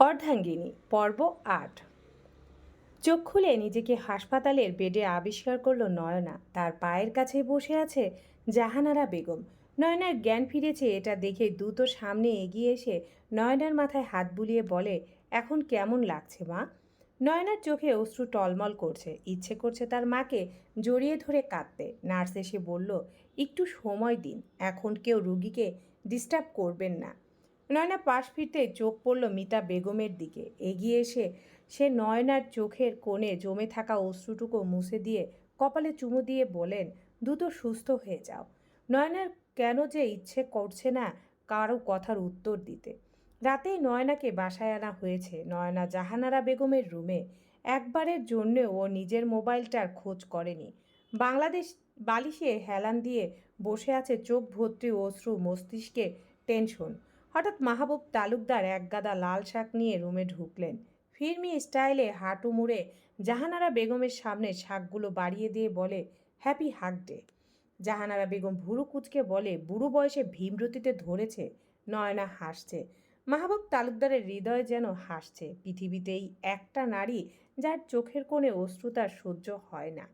অর্ধাঙ্গিনী, পর্ব আট। চোখ খুলে নিজেকে হাসপাতালের বেডে আবিষ্কার করল নয়না। তার পায়ের কাছে বসে আছে জাহানারা বেগম। নয়নার জ্ঞান ফিরেছে এটা দেখে দ্রুত সামনে এগিয়ে এসে নয়নার মাথায় হাত বুলিয়ে বলে, এখন কেমন লাগছে মা? নয়নার চোখে অশ্রু টলমল করছে। ইচ্ছে করছে তার মাকে জড়িয়ে ধরে কাঁদতে। নার্স এসে বলল, একটু সময় দিন। এখন কেউ রুগীকে ডিস্টার্ব করবেন না। নয়না পাশ ফিরতে চোখ পড়ল মিতা বেগমের দিকে। এগিয়ে এসে সে নয়নার চোখের কোণে জমে থাকা অশ্রুটুকু মুছে দিয়ে কপালে চুমু দিয়ে বলেন, দ্রুত সুস্থ হয়ে যাও। নয়নার কেন যে ইচ্ছে করছে না কারও কথার উত্তর দিতে। রাতেই নয়নাকে বাসায় আনা হয়েছে নয়না জাহানারা বেগমের রুমে। একবারের জন্য ও নিজের মোবাইলটার খোঁজ করেনি। বাংলাদেশ বালিশে হেলান দিয়ে বসে আছে চোখ ভর্তি অশ্রু মস্তিষ্কে টেনশন। হঠাৎ মাহবুব তালুকদার একগাদা লাল শাক নিয়ে রুমে ঢুকলেন। ফিরমি স্টাইলে হাঁটু মুড়ে জাহানারা বেগমের সামনে শাকগুলো বাড়িয়ে দিয়ে বলে, happy hug day. Jahanara Begum ভুরু কুচকে বলে, বুড়ো বয়সে ভীমরতিতে ধরেছে, নয়না হাসছে। মাহবুব তালুকদারের হৃদয় যেন হাসছে, পৃথিবীতেই একটা নারী যার চোখের কোণে অশ্রুতার সহ্য হয় না।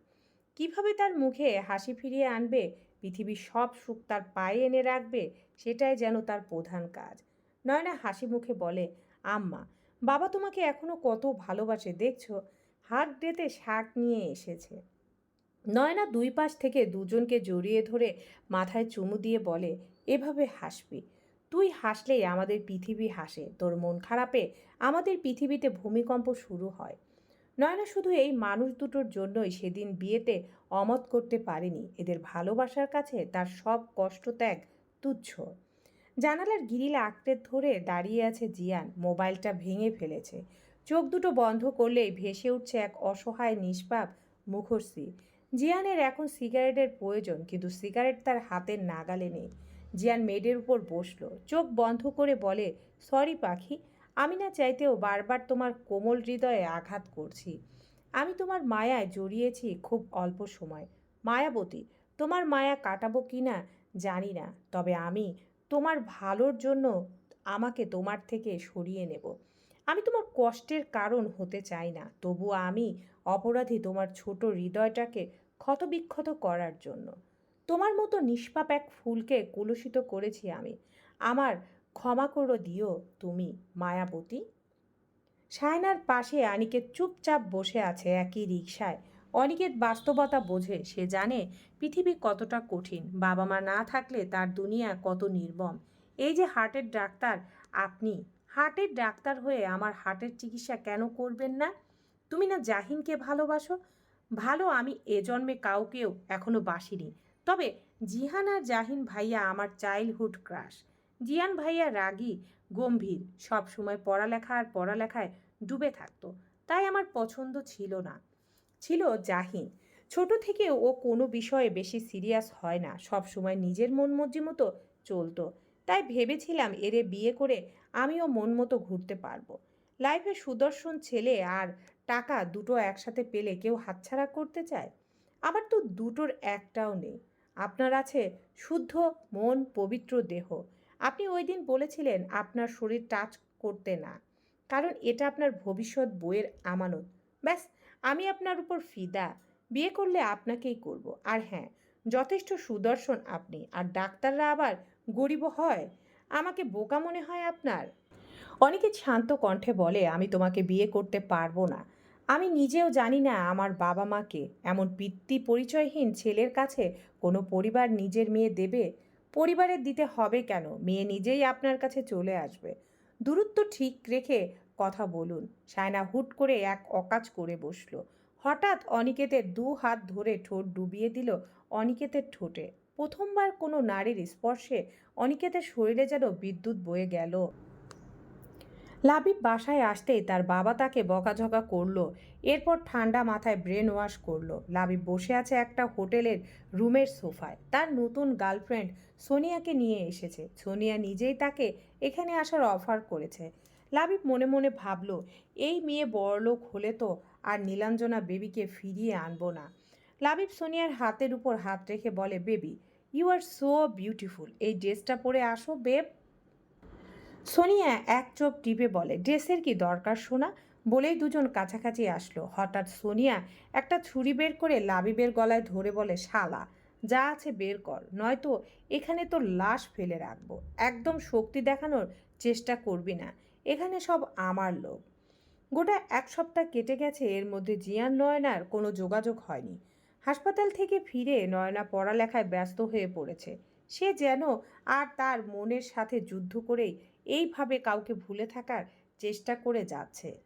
কীভাবে তার মুখে হাসি ফিরিয়ে আনবে পৃথিবীর সব সুখ তার পায়ে এনে রাখবে, সেটাই যেন তার প্রধান কাজ। নয়না হাসি মুখে বলে, আম্মা, বাবা তোমাকে এখনও কত ভালোবাসে, দেখছ? হাত ডেতে শাক নিয়ে এসেছে। নয়না দুই পাশ থেকে দুজনকে জড়িয়ে ধরে মাথায় চুমু দিয়ে বলে, এভাবে হাসবি। তুই হাসলেই আমাদের পৃথিবী হাসে। তোর মন খারাপে, আমাদের পৃথিবীতে ভূমিকম্প শুরু হয়। নয়না শুধু এই মানুষ দুটোর জন্যই সেদিন বিয়েতে অমত করতে পারেনি। এদের ভালোবাসার কাছে তার সব কষ্ট ত্যাগ তুচ্ছ। জানালার গিরিলে আঁকড়ে ধরে দাঁড়িয়ে আছে জিয়ান। মোবাইলটা ভেঙে ফেলেছে। চোখ দুটো বন্ধ করলেই ভেসে উঠছে এক অসহায়, নিষ্পাপ মুখর্ষি জিয়ানের এখন সিগারেটের প্রয়োজন, কিন্তু সিগারেট তার হাতের নাগালে নেই। জিয়ান মেডের উপর বসল। চোখ বন্ধ করে বলে, সরি পাখি আমি না চাইতেও বারবার তোমার কোমল হৃদয়ে আঘাত করছি। আমি তোমার মায়ায় জড়িয়েছি খুব অল্প সময়। মায়াবতী, তোমার মায়া কাটাবো কি না জানি না, তবে আমি তোমার ভালোর জন্য আমাকে তোমার থেকে সরিয়ে নেব। আমি তোমার কষ্টের কারণ হতে চাই না, তবু আমি অপরাধী তোমার ছোট হৃদয়টাকে ক্ষতবিক্ষত করার জন্য। তোমার মতো নিষ্পাপ এক ফুলকে কলুষিত করেছি আমি। আমার ক্ষমা করো দিও তুমি, মায়াবতী। সায়নার পাশে অনিকেত চুপচাপ বসে আছে একই রিকশায়। অনিকেত বাস্তবতা বোঝে, সে জানে পৃথিবী কতটা কঠিন। বাবা মা না থাকলে তার দুনিয়া কত নির্মম। এই যে হার্টের ডাক্তার, আপনি, হার্টের ডাক্তার হয়ে আমার হার্টের চিকিৎসা কেন করবেন না? তুমি না জাহিনকে ভালোবাসো? ভালো আমি এ জন্মে কাউকেও এখনও বাসিনি। তবে জিহান আর জাহিন ভাইয়া আমার চাইল্ডহুড ক্রাশ। জিয়ান ভাইয়া রাগী, গম্ভীর সব সময় পড়ালেখা আর পড়ালেখায় ডুবে থাকতো। তাই আমার পছন্দ ছিল না। ছিল জাহিন। ছোট থেকে ও কোনো বিষয়ে বেশি সিরিয়াস হয় না। সব সময় নিজের মন মর্জি মতো চলতো। তাই ভেবেছিলাম এরে বিয়ে করে আমিও মন মতো ঘুরতে পারব। লাইফে সুদর্শন ছেলে আর টাকা দুটো একসাথে পেলে কেউ হাতছাড়া করতে চায়? আবার তো দুটোর একটাও নেই। আপনার আছে শুদ্ধ, মন, পবিত্র দেহ। আপনি ওই দিন বলেছিলেন আপনার শরীর টাচ করতে না। কারণ এটা আপনার ভবিষ্যৎ বইয়ের আমানত। ব্যাস, আমি আপনার উপর ফিদা। বিয়ে করলে আপনাকেই করব। আর হ্যাঁ যথেষ্ট সুদর্শন আপনি। আর ডাক্তাররা আবার গরিব হয়। আমাকে বোকা মনে হয় আপনার। অনেকে শান্ত কণ্ঠে বলে, আমি তোমাকে বিয়ে করতে পারব না। আমি নিজেও জানি না আমার বাবা মাকে এমন পিতৃ পরিচয়হীন ছেলের কাছে কোনো পরিবার নিজের মেয়ে দেবে পরিবারের দিতে হবে কেন? মেয়ে নিজেই আপনার কাছে চলে আসবে। দূরত্ব ঠিক রেখে কথা বলুন। সায়না হুট করে এক অকাজ করে বসল। হঠাৎ অনিকেতের দু হাত ধরে ঠোঁট ডুবিয়ে দিল অনিকেতের ঠোঁটে। প্রথমবার কোনো নারীর স্পর্শে অনিকেতের শরীরে যেন বিদ্যুৎ বয়ে গেল। লাবিব বাসায় আসতেই তার বাবা তাকে বকাঝকা করল, এরপর ঠান্ডা মাথায় ব্রেন ওয়াশ করল। লাবিব বসে আছে একটা হোটেলের রুমের সোফায়। তার নতুন গার্লফ্রেন্ড সোনিয়াকে নিয়ে এসেছে। সোনিয়া নিজেই তাকে এখানে আসার অফার করেছে। লাবিব মনে মনে ভাবলো, এই মেয়ে বড়লোক হলে তো আর নীলাঞ্জনা বেবিকে ফিরিয়ে আনব না। লাবিব সোনিয়ার হাতের উপর হাত রেখে বলে, baby, you are so beautiful. এই ড্রেসটা পরে আসো, বেব। সোনিয়া এক চোখ টিপে বলে, ড্রেসের কি দরকার শোনা বলেই দুজন কাছাকাছি আসলো। হঠাৎ সোনিয়া একটা ছুরি বের করে লাবিবের গলায় ধরে বলে, শালা, যা আছে বের কর, নয়তো এখানে তোর লাশ ফেলে রাখব। একদম শক্তি দেখানোর চেষ্টা করবি না, এখানে সব আমার লোক। গোটা এক সপ্তাহ কেটে গেছে, এর মধ্যে জিয়ান, নয়নার কোনো যোগাযোগ হয়নি। হাসপাতাল থেকে ফিরে নয়না পড়ালেখায় ব্যস্ত হয়ে পড়েছে। সে যেন আর তার মনের সাথে যুদ্ধ করেই এইভাবে কাউকে ভুলে থাকার চেষ্টা করে যাচ্ছে।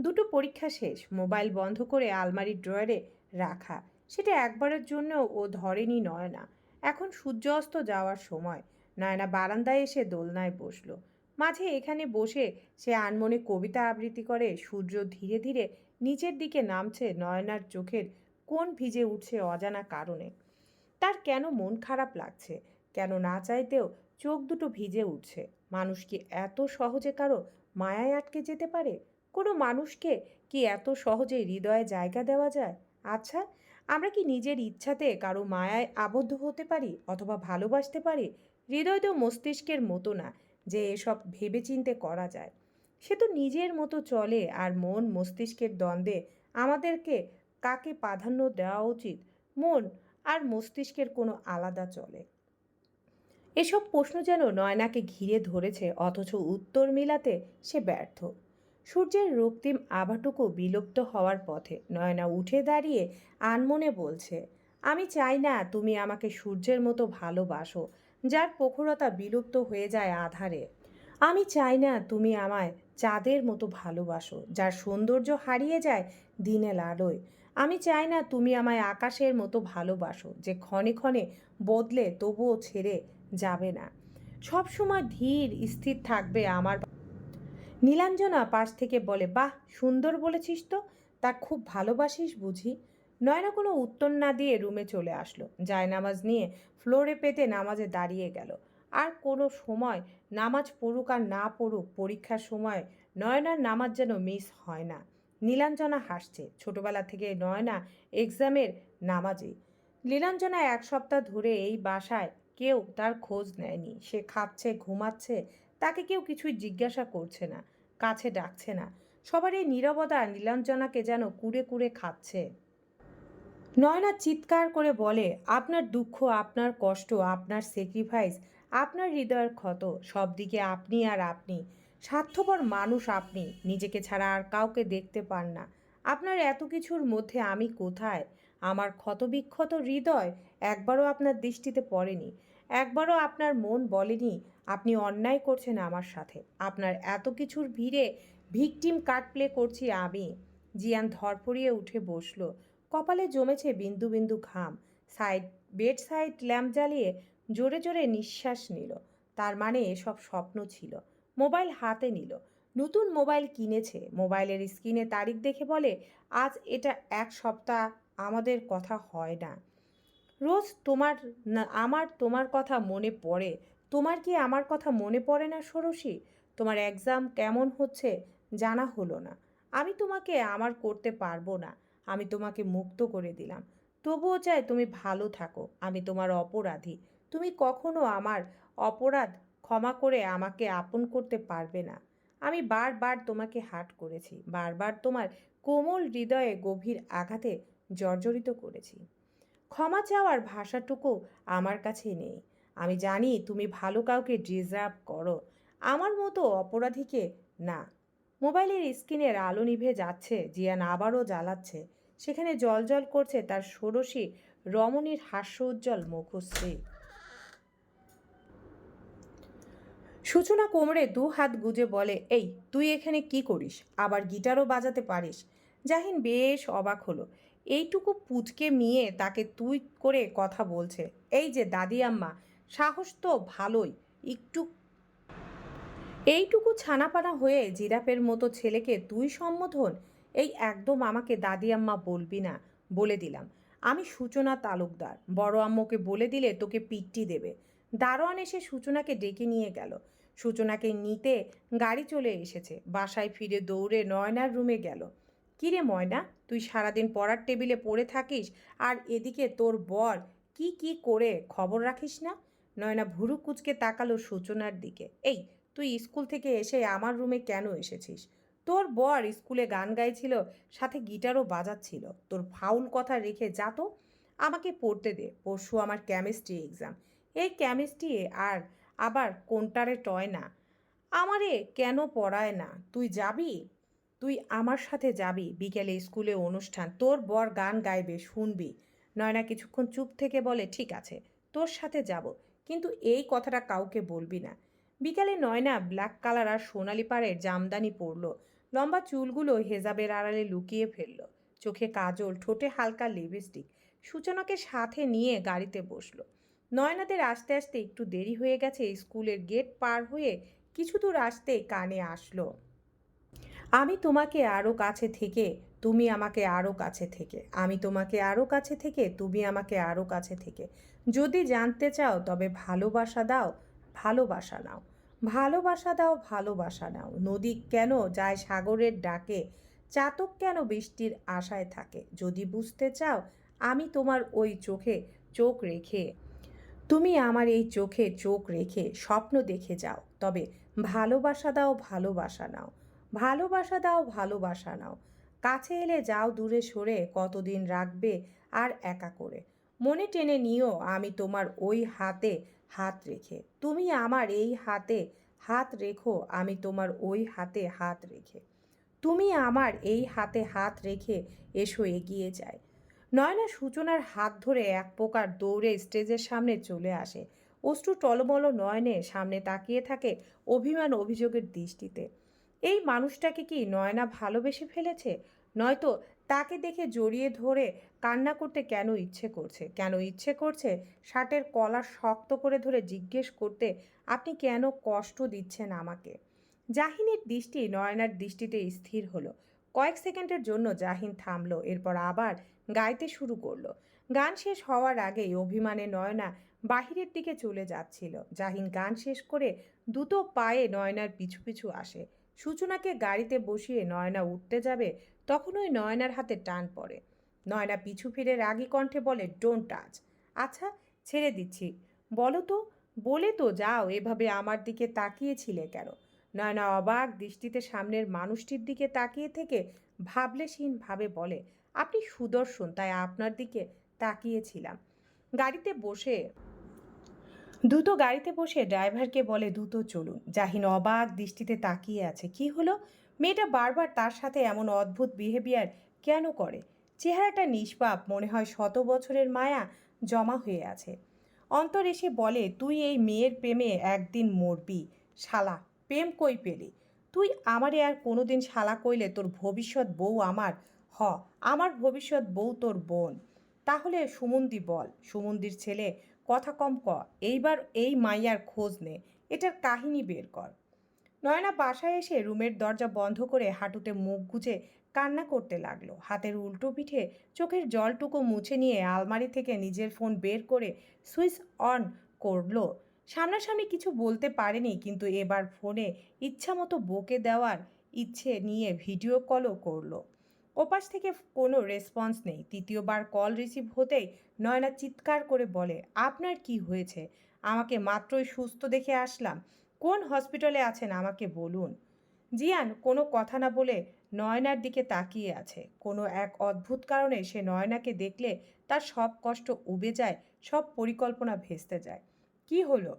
দুটো পরীক্ষা শেষ, মোবাইল বন্ধ করে আলমারির ড্রয়ারে রাখা। সেটা একবারের জন্য ও ধরেনি নয়না। এখন সূর্য অস্ত যাওয়ার সময়। নয়না বারান্দায় এসে দোলনায় বসল। মাঝে এখানে বসে সে আনমনে কবিতা আবৃত্তি করে। সূর্য ধীরে ধীরে নিচের দিকে নামছে নয়নার চোখের কোন ভিজে উঠছে অজানা কারণে। তার কেন মন খারাপ লাগছে? কেন না চাইতেও চোখ দুটো ভিজে উঠছে? মানুষ কি এত সহজে কারও মায়ায় আটকে যেতে পারে? কোনো মানুষকে কি এত সহজে হৃদয়ে জায়গা দেওয়া যায়? আচ্ছা আমরা কি নিজের ইচ্ছাতে কারও মায়ায় আবদ্ধ হতে পারি অথবা ভালোবাসতে পারি? হৃদয় তো মস্তিষ্কের মতো না যে এসব ভেবেচিন্তে করা যায়। সে তো নিজের মতো চলে আর মন মস্তিষ্কের দ্বন্দ্বে। আমাদেরকে কাকে প্রাধান্য দেওয়া উচিত? মন আর মস্তিষ্কের কোনো আলাদা চলে। এসব প্রশ্ন যেন নয়নাকে ঘিরে ধরেছে, অথচ উত্তর মিলাতে সে ব্যর্থ। সূর্যের রক্তিম আভাটুকু বিলুপ্ত হওয়ার পথে নয়না উঠে দাঁড়িয়ে আনমনে বলছে, আমি চাই না তুমি আমাকে সূর্যের মতো ভালোবাসো, যার প্রখরতা বিলুপ্ত হয়ে যায় আধারে। আমি চাই না তুমি আমায় চাঁদের মতো ভালোবাসো, যার সৌন্দর্য হারিয়ে যায় দিনের আলোয়। আমি চাই না তুমি আমায় আকাশের মতো ভালোবাসো, যে ক্ষণে ক্ষণে বদলে তবুও ছেড়ে যাবে না। সব সময় ধীর, স্থির থাকবে আমার নীলাঞ্জনা পাশ থেকে বলে, বাহ, সুন্দর বলেছিস তো, তা খুব ভালোবাসিস বুঝি। নয়না কোনো উত্তর না দিয়ে রুমে চলে আসলো। জায়নামাজ নিয়ে ফ্লোরে পেতে নামাজে দাঁড়িয়ে গেল। আর কোনো সময় নামাজ পড়ুক আর না পড়ুক, পরীক্ষার সময় নয়নার নামাজ যেন মিস হয় না। নীলাঞ্জনা হাসছে। ছোটবেলা থেকে নয়না এক্সামের নামাজে। নীলাঞ্জনা এক সপ্তাহ ধরে এই বাসায় কেউ তার খোঁজ নেয়নি। সে খাচ্ছে, ঘুমাচ্ছে, তাকে কেউ কিছুই জিজ্ঞাসা করছে না, কাছে ডাকছে না। সবার এই নীরবতা নীলাঞ্জনাকে যেন কুড়ে কুড়ে খাচ্ছে। নয়না চিৎকার করে বলে, আপনার দুঃখ, আপনার কষ্ট, আপনার স্যাক্রিফাইস আপনার হৃদয়ের ক্ষত সব দিকে আপনি আর আপনি। স্বার্থপর মানুষ আপনি, নিজেকে ছাড়া আর কাউকে দেখতে পান না। আপনার এত কিছুর মধ্যে আমি কোথায়? আমার ক্ষতবিক্ষত হৃদয় একবারও আপনার দৃষ্টিতে পড়েনি। একবারও আপনার মন বলেনি, আপনি অন্যায় করছেন আমার সাথে। আপনার এত কিছুর ভিড়ে ভিকটিম কার্ড প্লে করছি আমি। জিয়ান ধরপড়িয়ে উঠে বসল। কপালে জমেছে বিন্দু বিন্দু ঘাম। সাইড বেড সাইড ল্যাম্প জ্বালিয়ে জোরে জোরে নিঃশ্বাস নিল। তার মানে এসব স্বপ্ন ছিল। মোবাইল হাতে নিল। নতুন মোবাইল কিনেছে। মোবাইলের স্ক্রিনে তারিখ দেখে বলে, আজ এটা এক সপ্তাহ আমাদের কথা হয় না। রোজ তোমার না, আমার তোমার কথা মনে পড়ে। তোমার কি আমার কথা মনে পড়ে না ষোড়শী তোমার এক্সাম কেমন হচ্ছে জানা হলো না। আমি তোমাকে আমার করতে পারব না। আমি তোমাকে মুক্ত করে দিলাম। তবুও চাই তুমি ভালো থাকো। আমি তোমার অপরাধী। তুমি কখনো আমার অপরাধ ক্ষমা করে আমাকে আপন করতে পারবে না। আমি বারবার তোমাকে হাট করেছি, বারবার তোমার কোমল হৃদয়ে গভীর আঘাতে জর্জরিত করেছি। ক্ষমা চাওয়ার ভাষাটুকু আমার কাছে নেই। আমি জানি তুমি ভালো কাউকে ডিজার্ভ করো। আমার মতো অপরাধীকে না। মোবাইলের স্ক্রিনের আলো নিভে যাচ্ছে, জিয়ান আবারও জ্বালাচ্ছে। সেখানে জল করছে তার ষোড়শী রমণীর হাস্য উজ্জ্বল মুখশ্রী। সূচনা কোমরে দু হাত গুজে বলে, এই, তুই এখানে কি করিস? আবার গিটারও বাজাতে পারিস? জাহিন বেশ অবাক হলো। এইটুকু পুচকে মেয়ে তাকে তুই করে কথা বলছে। এই যে দাদি আম্মা, সাহস তো ভালোই, একটু এইটুকু ছানাপানা হয়ে জিরাফের মতো ছেলেকে তুই সম্বোধন এই একদম আমাকে দাদি আম্মা বলবি না। বলে দিলাম। আমি সূচনা তালুকদার। বড় আম্মুকে বলে দিলে তোকে পিট্টি দেবে। দারোয়ান এসে সূচনাকে ডেকে নিয়ে গেল। সূচনাকে নিতে গাড়ি চলে এসেছে। বাসায় ফিরে দৌড়ে নয়নার রুমে গেল। কিরে ময়না, তুই সারাদিন পড়ার টেবিলে পড়ে থাকিস আর এদিকে তোর বর কি কি করে খবর রাখিস না? নয়না ভুরু কুচকে তাকালো সূচনার দিকে। এই, তুই স্কুল থেকে এসে আমার রুমে কেন এসেছিস? তোর বর স্কুলে গান গাইছিল, সাথে গিটারও বাজাচ্ছিল। তোর ফাউল কথা রেখে যা তো। আমাকে পড়তে দে, পরশু আমার কেমিস্ট্রি এক্সাম এই কেমিস্ট্রি আর আবার কোনটারে টয় না? আমারে কেন পড়ায় না? তুই যাবি? তুই আমার সাথে যাবি বিকেলে স্কুলে অনুষ্ঠান। তোর বর গান গাইবে, শুনবি। নয়না কিছুক্ষণ চুপ থেকে বলে, ঠিক আছে, তোর সাথে যাব। কিন্তু এই কথাটা কাউকে বলবি না। বিকালে নয়না ব্ল্যাক কালার আর সোনালি পাড়ের জামদানি পরলো। লম্বা চুলগুলো হেজাবের আড়ালে লুকিয়ে ফেলল। চোখে কাজল, ঠোঁটে হালকা লিপস্টিক। সূচনাকে সাথে নিয়ে গাড়িতে বসল। নয়নাদের আসতে আসতে একটু দেরি হয়ে গেছে, স্কুলের গেট পার হয়ে কিছু দূর আসতে কানে আসলো। আমি তোমাকে আরও কাছে থেকে, তুমি আমাকে আরও কাছে থেকে, আমি তোমাকে আরও কাছে থেকে, তুমি আমাকে আরও কাছে থেকে। যদি জানতে চাও, তবে ভালোবাসা দাও, ভালোবাসা নাও। ভালোবাসা দাও, ভালোবাসা নাও। নদী কেন যায় সাগরের ডাকে? চাতক কেন বৃষ্টির আশায় থাকে? যদি বুঝতে চাও, আমি তোমার ওই চোখে চোখ রেখে তুমি আমার এই চোখে চোখ রেখে স্বপ্ন দেখে যাও। তবে ভালোবাসা দাও, ভালোবাসা নাও। ভালোবাসা দাও, ভালোবাসা নাও। কাছে এলে যাও, দূরে সরে কতদিন রাখবে আর একা করে। মনে টেনে নিও, আমি তোমার ওই হাতে হাত রেখে। তুমি আমার এই হাতে হাত রেখো, আমি তোমার ওই হাতে হাত রেখে। তুমি আমার এই হাতে হাত রেখে এসো, এগিয়ে যায় নয়না সূচনার হাত ধরে এক প্রকার দৌড়ে স্টেজের সামনে চলে আসে। অশ্রু টলমল নয়নে সামনে তাকিয়ে থাকে অভিমান অভিযোগের দৃষ্টিতে। এই মানুষটাকে কি নয়না ভালোবেসে ফেলেছে? নয়তো তাকে দেখে জড়িয়ে ধরে কান্না করতে কেন ইচ্ছে করছে? কেন ইচ্ছে করছে শার্টের কলার শক্ত করে ধরে জিজ্ঞেস করতে আপনি কেন কষ্ট দিচ্ছেন আমাকে? জাহিনের দৃষ্টি নয়নার দৃষ্টিতে স্থির হলো। কয়েক সেকেন্ডের জন্য জাহিন থামলো, এরপর আবার গাইতে শুরু করল। গান শেষ হওয়ার আগেই অভিমানে নয়না বাহিরের দিকে চলে যাচ্ছিল। জাহিন গান শেষ করে দুটো পায়ে নয়নার পিছু পিছু আসে। সূচনাকে গাড়িতে বসিয়ে নয়না উঠতে যাবে তখন ওই নয়নার হাতে টান পড়ে। নয়না পিছু ফিরে রাগী কণ্ঠে বলে ডোন্ট টাচ আচ্ছা ছেড়ে দিচ্ছি। বলো তো, বলে তো যাও, এভাবে আমার দিকে তাকিয়েছিলে কেন? নয়না অবাক দৃষ্টিতে সামনের মানুষটির দিকে তাকিয়ে থেকে ভাবলেশীন ভাবে বলে আপনি সুদর্শন, তাই আপনার দিকে তাকিয়েছিলাম। গাড়িতে বসে, দ্রুত গাড়িতে বসে ড্রাইভারকে বলে, দ্রুত চলুন। জাহিন অবাক দৃষ্টিতে তাকিয়ে আছে। কি হলো? মেয়েটা বারবার তার সাথে এমন অদ্ভুত বিহেভিয়ার কেন করে? চেহারাটা নিষ্পাপ, মনে হয় শত বছরের মায়া জমা হয়ে আছে। অন্তর এসে বলে, তুই এই মেয়ের প্রেমে একদিন মরবি। শালা, প্রেম কই পেলি? তুই আমারে আর কোনোদিন শালা কইলে তোর ভবিষ্যৎ বউ আমার হ, আমার ভবিষ্যৎ বউ তোর বোন। তাহলে সুমন্দি বল, সুমন্দির ছেলে, কথা কম ক, এইবার এই মাইয়ার খোঁজ নে, এটার কাহিনী বের কর। নয়না বাসায় এসে রুমের দরজা বন্ধ করে হাঁটুতে মুখ গুজে কান্না করতে লাগল। হাতের উল্টো পিঠে চোখের জলটুকু মুছে নিয়ে আলমারি থেকে নিজের ফোন বের করে সুইচ অন করল। সামনাসামনি কিছু বলতে পারেনি, কিন্তু এবার ফোনে ইচ্ছামতো বকে দেওয়ার ইচ্ছে নিয়ে ভিডিও কলও করল। ওপাশ থেকে কোনো রেসপন্স নেই। তৃতীয়বার কল রিসিভ হতেই নয়না চিৎকার করে বলে, আপনার কি হয়েছে? আমাকে মাত্রই সুস্থ দেখে আসলাম। কোন হসপিটালে আছেন আমাকে বলুন? জিয়ান কোনো কথা না বলে নয়নার দিকে তাকিয়ে আছে। কোনো এক অদ্ভুত কারণে সে নয়নাকে দেখলে তার সব কষ্ট উবে যায়, সব পরিকল্পনা ভেস্তে যায়। কি হলো?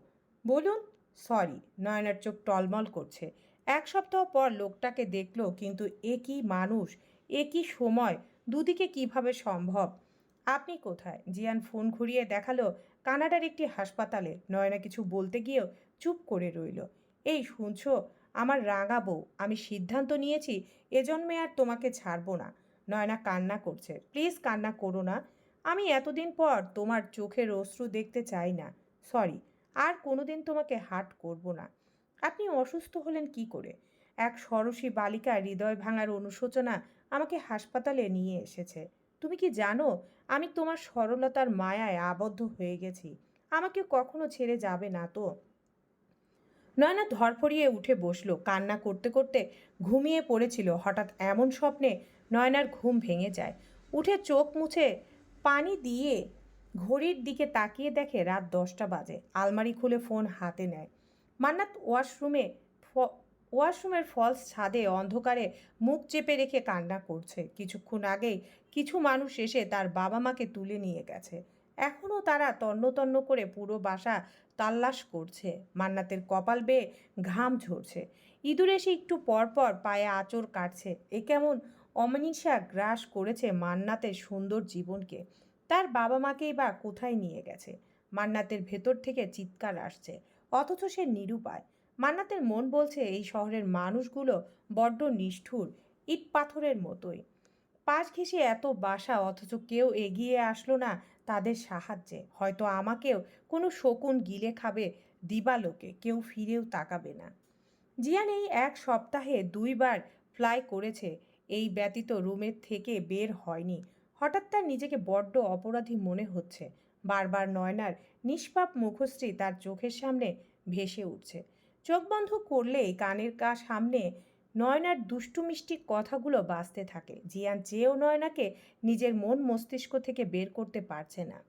বলুন? সরি, নয়নার চোখ টলমল করছে। এক সপ্তাহ পর লোকটাকে দেখল, কিন্তু এ কি মানুষ? এ কি সময়? দুদিকে কীভাবে সম্ভব? আপনি কোথায়? জিয়ান ফোন ঘুরিয়ে দেখাল কানাডার একটি হাসপাতালে। নয়না কিছু বলতে গিয়েও চুপ করে রইল। এই শুনছো? আমার রাঙা বউ। আমি সিদ্ধান্ত নিয়েছি, এজন্মে আর তোমাকে ছাড়বো না। নয়না কান্না করছে। প্লিজ কান্না করো না। আমি এতদিন পর তোমার চোখের অশ্রু দেখতে চাই না। সরি, আর কোনোদিন তোমাকে হাট করব না। আপনি অসুস্থ হলেন কি করে? এক সরসী বালিকা হৃদয় ভাঙার অনুশোচনা আমাকে হাসপাতালে নিয়ে এসেছে। তুমি কি জানো, আমি তোমার সরলতার মায়ায় আবদ্ধ হয়ে গেছি। আমাকে কখনো ছেড়ে যাবে না তো। নয়না ধরফরিয়ে উঠে বসল। কান্না করতে করতে ঘুমিয়ে পড়েছিল। হঠাৎ এমন স্বপ্নে নয়নার ঘুম ভেঙে যায়। উঠে চোখ মুছে পানি দিয়ে ঘড়ির দিকে তাকিয়ে দেখে রাত দশটা বাজে। আলমারি খুলে ফোন হাতে নেয়। মান্নাত ওয়াশরুমে ওয়াশরুমের ফলস ছাদে অন্ধকারে মুখ চেপে রেখে কান্না করছে। কিছুক্ষণ আগেই কিছু মানুষ এসে তার বাবা মাকে তুলে নিয়ে গেছে। এখনও তারা তন্ন তন্ন করে পুরো বাসা তাল্লাশ করছে। মান্নাতের কপাল বেয়ে ঘাম ঝরছে। ইঁদুর এসে একটু পর পর পায়ে আঁচড় কাটছে। এ কেমন অমনিশা গ্রাস করেছে মান্নাতের সুন্দর জীবনকে। তার বাবা মাকেই বা কোথায় নিয়ে গেছে? মান্নাতের ভেতর থেকে চিৎকার আসছে। অথচ সে নিরুপায়। মান্নাতের মন বলছে এই শহরের মানুষগুলো বড্ড নিষ্ঠুর, ইট পাথরের মতোই। পাশ ঘেঁষে এত বাসা, অথচ কেউ এগিয়ে আসলো না তাদের সাহায্যে। হয়তো আমাকেও কোনো শকুন গিলে খাবে দিবালোকে কেউ ফিরেও তাকাবে না। জিয়ান এই এক সপ্তাহে দুইবার ফ্লাই করেছে, এই ব্যতীত রুমের থেকে বের হয়নি। হঠাৎ তার নিজেকে বড্ড অপরাধী মনে হচ্ছে। বারবার নয়নার নিষ্পাপ মুখশ্রী তার চোখের সামনে ভেসে উঠছে। চোখ বন্ধ করলেই কানের কা সামনে নয়নার দুষ্টু মিষ্টি কথাগুলো বাঁচতে থাকে। জিয়ান চেয়েও নয়নাকে নিজের মন মস্তিষ্ক থেকে বের করতে পারছে না।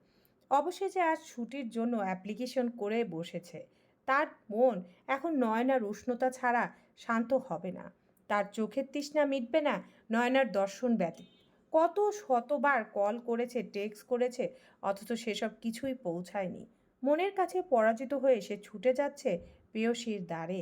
অবশেষে আজ ছুটির জন্য অ্যাপ্লিকেশন করে বসেছে। তার মন এখন নয়নার উষ্ণতা ছাড়া শান্ত হবে না। তার চোখের তৃষ্ণা মিটবে না নয়নার দর্শন ব্যতীত। কত শতবার কল করেছে, টেক্সট করেছে, অথচ সেসব কিছুই পৌঁছায়নি। মনের কাছে পরাজিত হয়ে সে ছুটে যাচ্ছে প্রেয়সীর দ্বারে।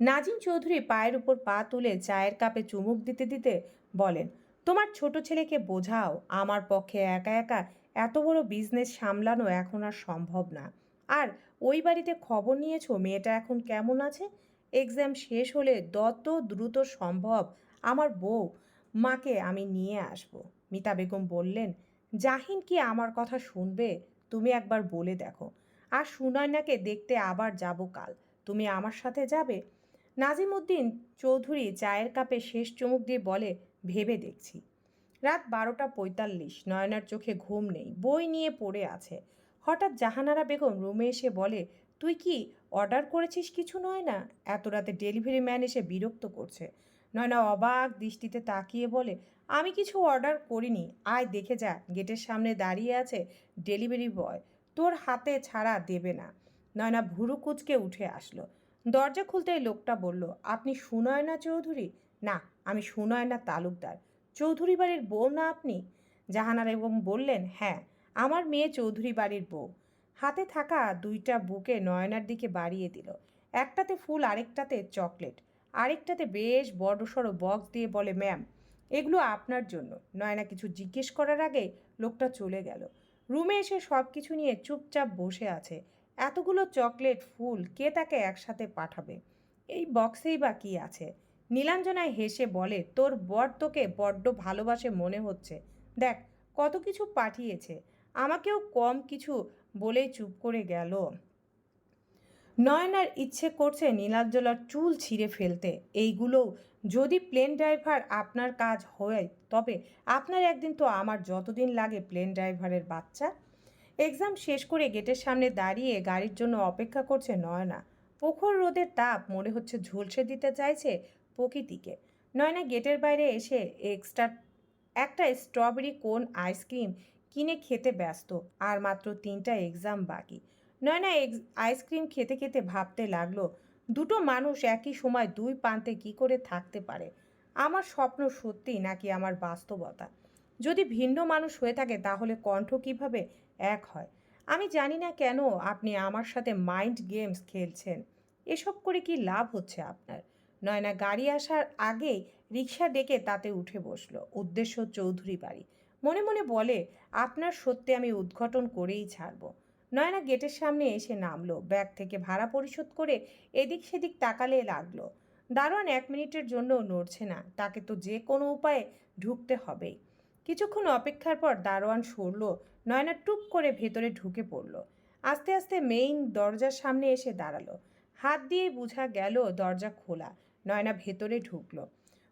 নাজিম চৌধুরী পায়ের উপর পা তুলে চায়ের কাপে চুমুক দিতে দিতে বলেন, তোমার ছোট ছেলেকে বোঝাও, আমার পক্ষে একা একা এত বড় বিজনেস সামলানো এখন আর সম্ভব না। আর ওই বাড়িতে খবর নিয়েছো, মেয়েটা এখন কেমন আছে? এক্সাম শেষ হলে যত দ্রুত সম্ভব আমার বউ মাকে আমি নিয়ে আসব। মিতা বেগম বললেন, জাহিন কি আমার কথা শুনবে? তুমি একবার বলে দেখো। আর সুনয়নাকে দেখতে আবার যাব কাল। তুমি আমার সাথে যাবে? নাজিমুদ্দিন চৌধুরী চায়ের কাপে শেষ চুমুক দিয়ে বলে, ভেবে দেখছি। রাত বারোটা পঁয়তাল্লিশ। নয়নার চোখে ঘুম নেই, বই নিয়ে পড়ে আছে। হঠাৎ জাহানারা বেগম রুমে এসে বলে, তুই কি অর্ডার করেছিস কিছু নয় না এত রাতে ডেলিভারি ম্যান এসে বিরক্ত করছে। নয়না অবাক দৃষ্টিতে তাকিয়ে বলে, আমি কিছু অর্ডার করিনি। আয় দেখে যা। গেটের সামনে দাঁড়িয়ে আছে ডেলিভারি বয় তোর হাতে ছাড়া দেবে না। নয়না ভুরু কুচকে উঠে আসলো। দরজা খুলতেই লোকটা বলল, আপনি সুনয়না চৌধুরী? না, আমি সুনয়না তালুকদার। চৌধুরী বাড়ির বউ না আপনি? জাহানার এবং বললেন হ্যাঁ আমার মেয়ে চৌধুরী বাড়ির বউ। হাতে থাকা দুইটা বুকে নয়নার দিকে বাড়িয়ে দিল। একটাতে ফুল, আরেকটাতে চকলেট। আরেকটাতে বেশ বড়সড় বক্স দিয়ে বলে ম্যাম এগুলো আপনার জন্য। নয়না কিছু জিজ্ঞেস করার আগে লোকটা চলে গেল। রুমে এসে সব কিছু নিয়ে চুপচাপ বসে আছে। এতগুলো চকলেট, ফুল, কে তাকে একসাথে পাঠাবে? এই বক্সেই বা কী আছে? নীলাঞ্জনায় হেসে বলে, তোর বর তোকে বড্ড ভালোবাসে মনে হচ্ছে। দেখ, কত কিছু পাঠিয়েছে। আমাকেও কম কিছু বলেই চুপ করে গেল। নয়নার ইচ্ছে করছে নীলাঞ্জলার চুল ছিঁড়ে ফেলতে। এইগুলোও যদি প্লেন ড্রাইভার আপনার কাজ হয়, তবে আপনার একদিন তো আমার যতদিন লাগে প্লেন ড্রাইভারের বাচ্চা। এক্সাম শেষ করে গেটের সামনে দাঁড়িয়ে গাড়ির জন্য অপেক্ষা করছে নয়না। প্রখর রোদের তাপ মনে হচ্ছে ঝলসে দিতে চাইছে প্রকৃতিকে। নয়না গেটের বাইরে এসে এক্সট্রা একটা স্ট্রবেরি কোন আইসক্রিম কিনে খেতে ব্যস্ত। আর মাত্র তিনটা এক্সাম বাকি। নয়না আইসক্রিম খেতে খেতে ভাবতে লাগল, দুটো মানুষ একই সময় দুই প্রান্তে কি করে থাকতে পারে? আমার স্বপ্ন সত্যি নাকি আমার বাস্তবতা? যদি ভিন্ন মানুষ হয়ে থাকে তাহলে কণ্ঠ কীভাবে এক হয়? আমি জানি না কেন আপনি আমার সাথে মাইন্ড গেমস খেলছেন। এসব করে কি লাভ হচ্ছে আপনার? নয়না গাড়ি আসার আগেই রিক্সা ডেকে তাতে উঠে বসল, উদ্দেশ্য চৌধুরী বাড়ি। মনে মনে বলে, আপনার সত্যি আমি উদ্ঘাটন করেই ছাড়বো। নয়না গেটের সামনে এসে নামলো। ব্যাগ থেকে ভাড়া পরিশোধ করে এদিক সেদিক তাকালে লাগল। দারোয়ান এক মিনিটের জন্যও নড়ছে না। তাকে তো যে কোনো উপায়ে ঢুকতে হবেই কিছুক্ষণ অপেক্ষার পর দারোয়ান সরল। নয়না টুপ করে ভেতরে ঢুকে পড়ল। আস্তে আস্তে মেইন দরজার সামনে এসে দাঁড়াল। হাত দিয়ে বোঝা গেল দরজা খোলা। নয়না ভেতরে ঢুকল।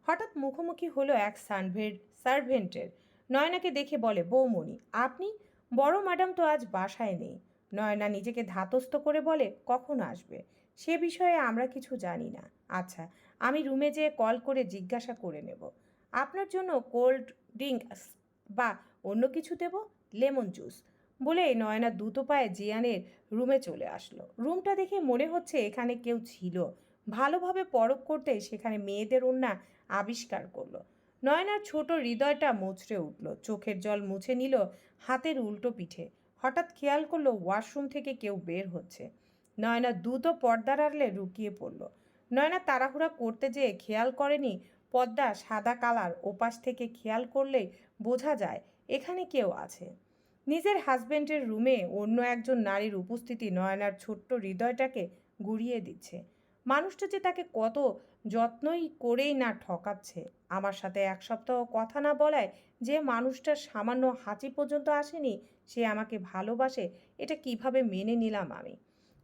হঠাৎ মুখোমুখি হলো এক সার্ভেন্ট সার্ভেন্টের। নয়নাকে দেখে বলে, বৌমণি, আপনি? বড় ম্যাডাম তো আজ বাসায় নেই। নয়না নিজেকে ধাতস্থ করে বলে, কখন আসবে? সে বিষয়ে আমরা কিছু জানি না। আচ্ছা আমি রুমে যেয়ে কল করে জিজ্ঞাসা করে নেব। আপনার জন্য কোল্ড ড্রিঙ্কস বা অন্য কিছু দেব? Lemon juice. বলে নয়না দ্রুত পায়ে জিয়ানের রুমে চলে আসলো। রুমটা দেখে মনে হচ্ছে এখানে কেউ ছিল। ভালোভাবে পরখ করতে সেখানে মেয়েদের ওন্না আবিষ্কার করল। নয়নার ছোট হৃদয়টা মুচড়ে উঠল। চোখের জল মুছে নিল হাতের উল্টো পিঠে। হঠাৎ খেয়াল করল ওয়াশরুম থেকে কেউ বের হচ্ছে। নয়না দ্রুত পর্দার আড়লে লুকিয়ে পড়ল। নয়না তাড়াহুড়া করতে যেয়ে খেয়াল করেনি পর্দা সাদা কালার, ওপাশ থেকে খেয়াল করলেই বোঝা যায় এখানে কেউ আছে। নিজের হাজবেন্ডের রুমে অন্য একজন নারীর উপস্থিতি নয়নার ছোট্ট হৃদয়টাকে গুড়িয়ে দিচ্ছে। মানুষটা যে তাকে কত যত্নই করেই না ঠকাচ্ছে, আমার সাথে এক সপ্তাহ কথা না বলায় যে মানুষটার সামান্য হাঁচি পর্যন্ত আসেনি সে আমাকে ভালোবাসে, এটা কীভাবে মেনে নিলাম আমি?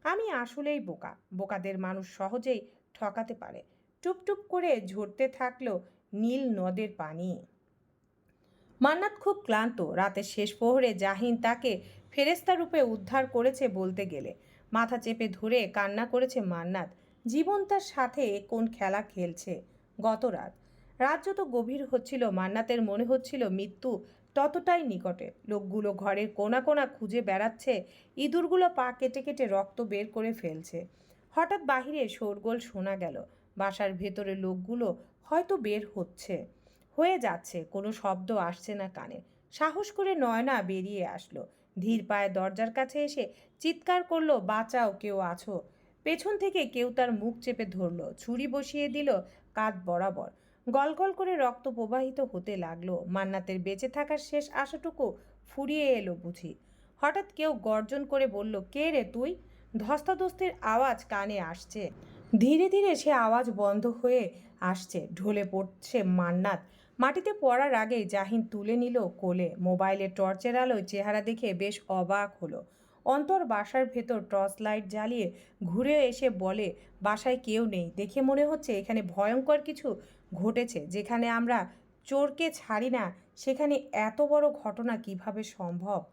আমি আসলেই বোকা। বোকাদের মানুষ সহজেই ঠকাতে পারে। টুপটুপ করে ঝরতে থাকল নীল নদের পানি। মান্নাত খুব ক্লান্ত। রাতের শেষ প্রহরে জাহিন তাকে ফেরেস্তা রূপে উদ্ধার করেছে বলতে গেলে। মাথা চেপে ধরে কান্না করেছে মান্নাত। জীবন তার সাথে কোন খেলা খেলছে? গত রাত। রাত যত গভীর হচ্ছিল, মান্নাতের মনে হচ্ছিল মৃত্যু ততটাই নিকটে। লোকগুলো ঘরের কোনা কোনা খুঁজে বেড়াচ্ছে, ইঁদুরগুলো পা কেটে কেটে রক্ত বের করে ফেলছে। হঠাৎ বাহিরে শোরগোল শোনা গেল। বাসার ভেতরে লোকগুলো হয়তো বের হচ্ছে। হয়ে যাচ্ছে, কোনো শব্দ আসছে না কানে। সাহস করে নয়না বেরিয়ে আসলো। ধীর পায়ে দরজার কাছে এসে চিৎকার করল, বাঁচাও, কেউ আছো। পেছন থেকে কেউ তার মুখ চেপে ধরলো। ছুরি বসিয়ে দিল, কাঁধ বরাবর। গলগল করে রক্ত প্রবাহিত হতে লাগল। মান্নাতের বেঁচে থাকার শেষ আশাটুকু ফুরিয়ে এলো বুঝি। হঠাৎ কেউ গর্জন করে বলল, কে রে তুই? ধস্তাধস্তির আওয়াজ কানে আসছে। ধীরে ধীরে সে আওয়াজ বন্ধ হয়ে আসছে, ঢলে পড়ছে মান্নাত। মাটিতে পড়ার আগেই জাহিন তুলে নিল কোলে। মোবাইলের টর্চের আলোয় চেহারা দেখে বেশ অবাক হলো। অন্তর বাসার ভেতর টর্চ লাইট জ্বালিয়ে ঘুরে এসে বলে, বাসায় কেউ নেই। দেখে মনে হচ্ছে এখানে ভয়ঙ্কর কিছু ঘটেছে, যেখানে আমরা চোরকে ছাড়ি না, সেখানে এত বড় ঘটনা কীভাবে সম্ভব?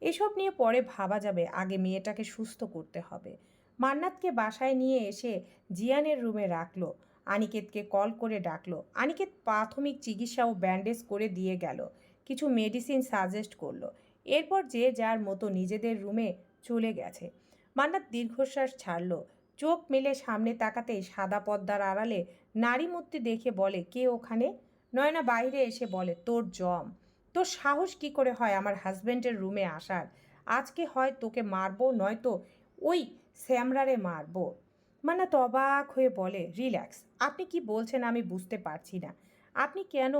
এসব নিয়ে পরে ভাবা যাবে, আগে মেয়েটাকে সুস্থ করতে হবে। মান্নাতকে বাসায় নিয়ে এসে জিয়ানের রুমে রাখল, আনিকেতকে কল করে ডাকলো। আনিকেত প্রাথমিক চিকিৎসা ও ব্যান্ডেজ করে দিয়ে গেল, কিছু মেডিসিন সাজেস্ট করল। এরপর যে যার মতো নিজেদের রুমে চলে গেছে। মান্নাত দীর্ঘশ্বাস ছাড়ল চোখ মেলে সামনে তাকাতেই সাদা পদ্মার আড়ালে নারী মূর্তি দেখে বলে, কে ওখানে? নয়না বাইরে এসে বলে, তোর জম। তোর সাহস কি করে হয় আমার হাজব্যান্ডের রুমে আসার? আজকে হয় তোকে মারবো, নয়তো ওই শ্যামরারে মারবো। মান্নাত অবাক হয়ে বলে, রিল্যাক্স। আপনি কি বলছেন আমি বুঝতে পারছি না। আপনি কেন,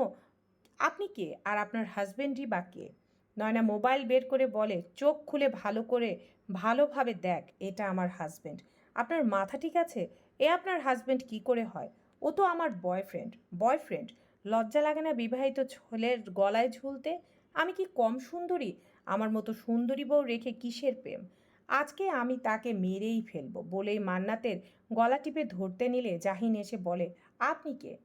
আপনি কে আর আপনার হাজব্যান্ডই বা কে? নয়না মোবাইল বের করে বলে, চোখ খুলে ভালো করে, ভালোভাবে দেখ, এটা আমার হাজব্যান্ড আপনার মাথা ঠিক আছে? এ আপনার হাজব্যান্ড কি করে হয়? ও তো আমার বয়ফ্রেন্ড বয়ফ্রেন্ড লজ্জা লাগে না বিবাহিত ছেলের গলায় ঝুলতে? আমি কি কম সুন্দরী? আমার মতো সুন্দরী বউ রেখে কিসের প্রেম? আজকে আমি তাকে মেরেই ফেলব বলেই মান্নাতের গলা টিপে ধরতে নিলে জাহিন এসে বলে, আপনি কে?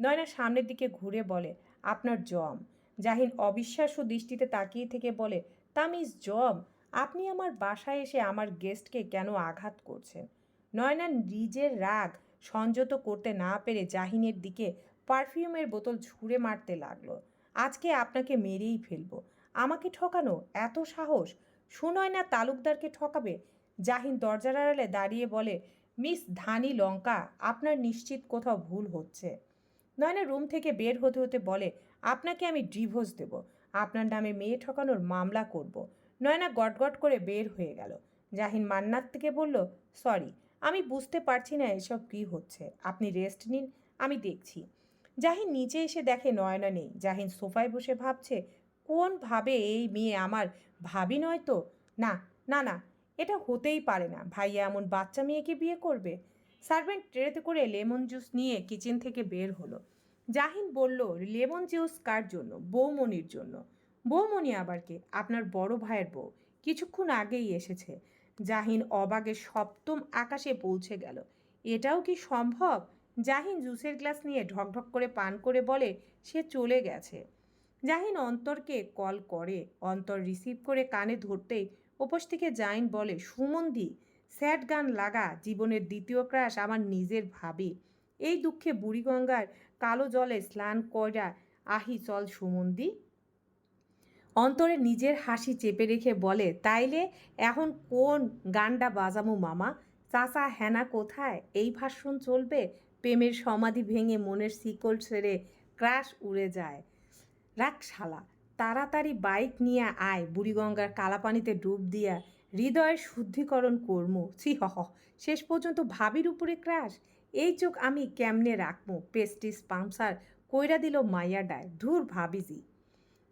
নয়না সামনের দিকে ঘুরে বলে, আপনার জম। জাহিন অবিশ্বাস্য দৃষ্টিতে তাকিয়ে থেকে বলে, তামিজ জব আপনি আমার বাসায় এসে আমার গেস্টকে কেন আঘাত করছেন? নয়না নিজের রাগ সংযত করতে না পেরে জাহিনের দিকে পারফিউমের বোতল ছুঁড়ে মারতে লাগল। আজকে আপনাকে মেরেই ফেলব। আমাকে ঠকানো এত সাহস? সুনয় না তালুকদারকে ঠকাবে? জাহিন দরজার আড়ালে দাঁড়িয়ে বলে, মিস ধানি লঙ্কা, আপনার নিশ্চিত কোথাও ভুল হচ্ছে। নয়না রুম থেকে বের হতে হতে বলে, আপনাকে আমি ডিভোর্স দেব। আপনার নামে মেয়ে ঠকানোর মামলা করব। নয়না গটগট করে বের হয়ে গেল। জাহিন মান্নাত থেকে বলল, সরি, আমি বুঝতে পারছি না এসব কী হচ্ছে। আপনি রেস্ট নিন, আমি দেখছি। জাহিন নিচে এসে দেখে নয়না নেই। জাহিন সোফায় বসে ভাবছে কোনভাবে এই মেয়ে আমার ভাবি নয় তো? না না না, এটা হতেই পারে না। ভাইয়া এমন বাচ্চা মেয়েকে বিয়ে করবে? সার্ভেন্ট ট্রেতে করে লেমন জুস নিয়ে কিচেন থেকে বের হলো। জাহিন বলল, লেমন জুস কার জন্য? বৌমনির জন্য। বৌমনি আবার কে? আপনার বড় ভাইয়ের বউ। কিছুক্ষণ আগেই এসেছে। জাহিন অবাগে সপ্তম আকাশে পৌঁছে গেল। এটাও কি সম্ভব? জাহিন জুসের গ্লাস নিয়ে ঢকঢক করে পান করে বলে সে চলে গেছে। জাহিন অন্তরকে কল করে। অন্তর রিসিভ করে কানে ধরতেই উপোস থেকে জাহিন বলে সুমন্দি স্যাড গান লাগা, জীবনের দ্বিতীয় ক্রাশ আমার নিজের ভাবি। এই দুঃখে বুড়িগঙ্গার কালো জলে স্নান করা আহি চল সুমন্দি অন্তরে নিজের হাসি চেপে রেখে বলে, তাইলে এখন কোন গানটা বাজামু মামা? চাচা হেনা কোথায়? এই ভাষণ চলবে? প্রেমের সমাধি ভেঙে মনের শিকল ছেড়ে ক্রাশ উড়ে যায়। রাখ শালা, তাড়াতাড়ি বাইক নিয়ে আয়, বুড়িগঙ্গার কালাপানিতে ডুব দিয়া হৃদয়ের শুদ্ধিকরণ কর্ম। ছি হহ শেষ পর্যন্ত ভাবির উপরে ক্রাশ। এই চোখ আমি কেমনে রাখব পেস্টিস পাম্পসার কইরা দিল মাইয়া ডায়, ধুর ভাবিজি।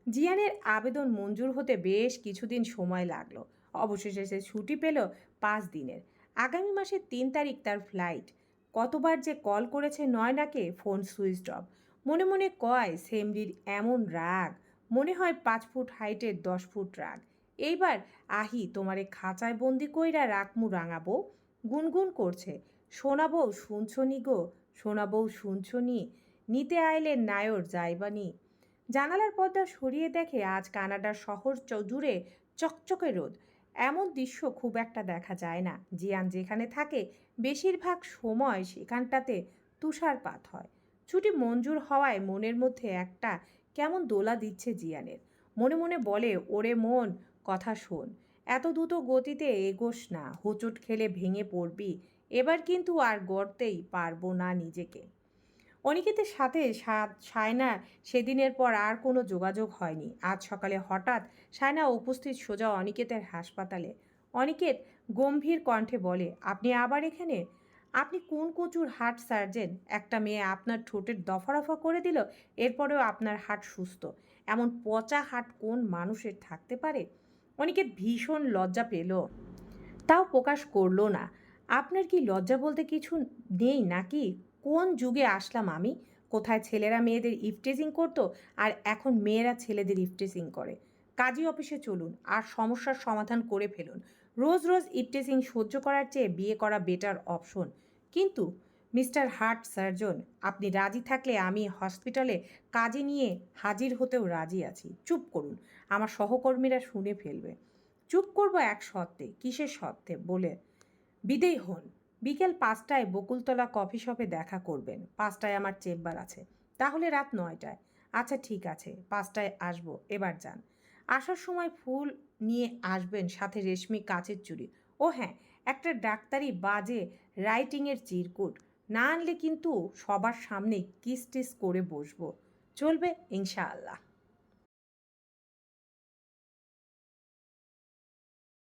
জিয়ানের আবেদন মঞ্জুর হতে বেশ কিছুদিন সময় লাগল। অবশেষে সে ছুটি পেল পাঁচ দিনের। আগামী মাসের তিন তারিখ তার ফ্লাইট। কতবার যে কল করেছে নয়নাকে ফোন সুইচ অফ। মনে মনে কয়, সেমরির এমন রাগ। মনে হয় পাঁচ ফুট হাইটের দশ ফুট রাগ। এইবার আহি তোমারে খাঁচায় বন্দি কইরা রাখমু রাঙাবো গুনগুন করছে। শোনাবো শুনছনি গো? শোনাবো শুনছনি নিতে আইলে নায়র যাইবানি জানালার পর্দা সরিয়ে দেখে আজ কানাডার শহর জুড়ে চকচকে রোদ। এমন দৃশ্য খুব একটা দেখা যায় না। জিয়ান যেখানে থাকে, বেশিরভাগ সময় সেখানটাতে তুষারপাত হয়। ছুটি মঞ্জুর হওয়ায় মনের মধ্যে একটা কেমন দোলা দিচ্ছে জিয়ানের। মনে মনে বলে, ওরে মন, কথা শোন। এত দ্রুত গতিতে এগোস না। হোঁচট খেলে ভেঙে পড়বি। এবার কিন্তু আর গড়তেই পারব না নিজেকে। অনিকেতের সাথে সায়না সেদিনের পর আর কোনো যোগাযোগ হয়নি। আজ সকালে হঠাৎ সায়না উপস্থিত সোজা অনিকেতের হাসপাতালে। অনিকেত গম্ভীর কণ্ঠে বলে, আপনি আবার এখানে? আপনি কোন কচুর হার্ট সার্জেন? একটা মেয়ে আপনার ঠোঁটের দফা দফারফা করে দিল, এরপরেও আপনার হার্ট সুস্থ। এমন পচা হার্ট কোন মানুষের থাকতে পারে? অনিকেত ভীষণ লজ্জা পেল। তাও প্রকাশ করল না। আপনার কি লজ্জা বলতে কিছু নেই নাকি? কোন যুগে আসলাম আমি? কোথায় ছেলেরা মেয়েদের ইফটেজিং করতো আর এখন মেয়েরা ছেলেদের ইফটেজিং করে? কাজী অফিসে চলুন আর সমস্যার সমাধান করে ফেলুন। রোজ রোজ ইফটেজিং সহ্য করার চেয়ে বিয়ে করা বেটার অপশন কিন্তু, মিস্টার হার্ট সার্জন, আপনি রাজি থাকলে আমি হসপিটালে কাজে নিয়ে হাজির হতেও রাজি আছি। চুপ করুন, আমার সহকর্মীরা শুনে ফেলবে। চুপ করব এক শর্তে, কিসের শর্তে? বলে, বিদেয় হন। বিকেল পাঁচটায় বকুলতলা কফি শপে দেখা করবেন। পাঁচটায় আমার চেম্বার আছে। তাহলে রাত নয়টায়। আচ্ছা ঠিক আছে। পাঁচটায় আসব। এবার যান। আসার সময় ফুল নিয়ে আসবেন সাথে রেশমি কাচের চুড়ি। ও হ্যাঁ একটা ডাক্তারি বাজে রাইটিংয়ের চিরকুট। না আনলে কিন্তু সবার সামনে কিস টিস করে বসবো। চলবে ইনশাআল্লাহ।